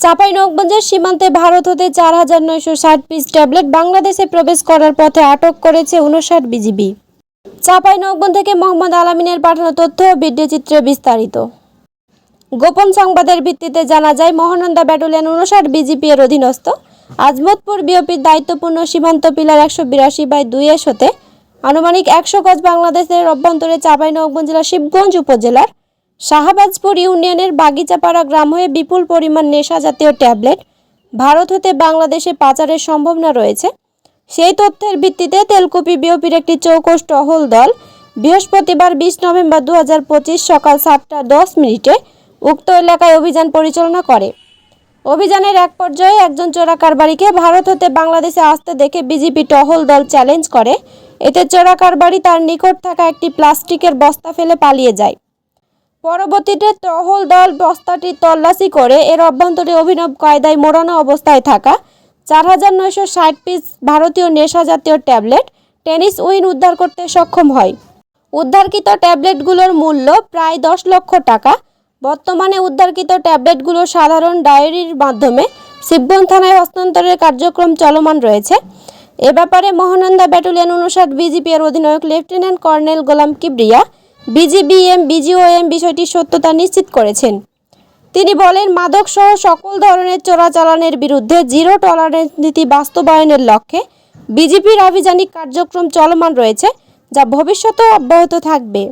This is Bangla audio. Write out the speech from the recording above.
চাপাই নকগঞ্জের সীমান্তে ভারত হতে চার হাজার নয়শো ষাট পিস ট্যাবলেট বাংলাদেশে প্রবেশ করার পথে আটক করেছে উনষাট বিজিবি। চাপাই নকগঞ্জ থেকে মোহাম্মদ আলামিনের পাঠানো তথ্য ও ভিডিও চিত্রে বিস্তারিত। গোপন সংবাদের ভিত্তিতে জানা যায়, মহানন্দা ব্যাটালিয়ন উনষাট বিজিপি এর অধীনস্থ। আজমতপুর বিওপির দায়িত্বপূর্ণ সীমান্ত পিলার একশো বিরাশি বাই দুই এস হতে আনুমানিক একশো গজ বাংলাদেশের অভ্যন্তরে চাঁপাইনবাবগঞ্জ জেলার শিবগঞ্জ উপজেলার শাহবাজপুর ইউনিয়নের বাগিচাপাড়া গ্রাম হয়ে বিপুল পরিমাণ নেশা জাতীয় ট্যাবলেট ভারত হতে বাংলাদেশে পাচারের সম্ভাবনা রয়েছে। সেই তথ্যের ভিত্তিতে তেলকুপি বিওপির একটি চৌকস টহল দল বৃহস্পতিবার বিশ নভেম্বর দু হাজার পঁচিশ সকাল সাতটা দশ মিনিটে উক্ত এলাকায় অভিযান পরিচালনা করে। অভিযানের এক পর্যায়ে একজন চোরা কারবারিকে ভারত হতে বাংলাদেশে আসতে দেখে বিজেপি টহল দল চ্যালেঞ্জ করে। এতে চোরা কারবারি তার নিকট থাকা একটি প্লাস্টিকের বস্তা ফেলে পালিয়ে যায়। পরবর্তীতে টহল দল বস্তাটি তল্লাশি করে এর অভ্যন্তরে অভিনব কায়দায় মোড়ানো অবস্থায় থাকা চার হাজার নয়শো ষাট পিস ভারতীয় নেশা জাতীয় ট্যাবলেট টেনিস উইন উদ্ধার করতে সক্ষম হয়। উদ্ধারকৃত ট্যাবলেটগুলোর মূল্য প্রায় দশ লক্ষ টাকা। বর্তমানে উদ্ধারকৃত ট্যাবলেটগুলো সাধারণ ডায়েরির মাধ্যমে শিবগঞ্জ থানায় হস্তান্তরের কার্যক্রম চলমান রয়েছে। এ ব্যাপারে মহানন্দা ব্যাটালিয়ন উনষাট বিজিপি এর অধিনায়ক lieutenant colonel Golam Kibria BGBM, BGOM বিষয়টির সত্যতা নিশ্চিত করেছেন। তিনি বলেন মাদক সহ সকল ধরনের চোরাচালানের বিরুদ্ধে জিরো টলারেন্স নীতি বাস্তবায়নের লক্ষ্যে বিজেপির আভিযানিক কার্যক্রম চলমান রয়েছে, যা ভবিষ্যতেও অব্যাহত থাকবে।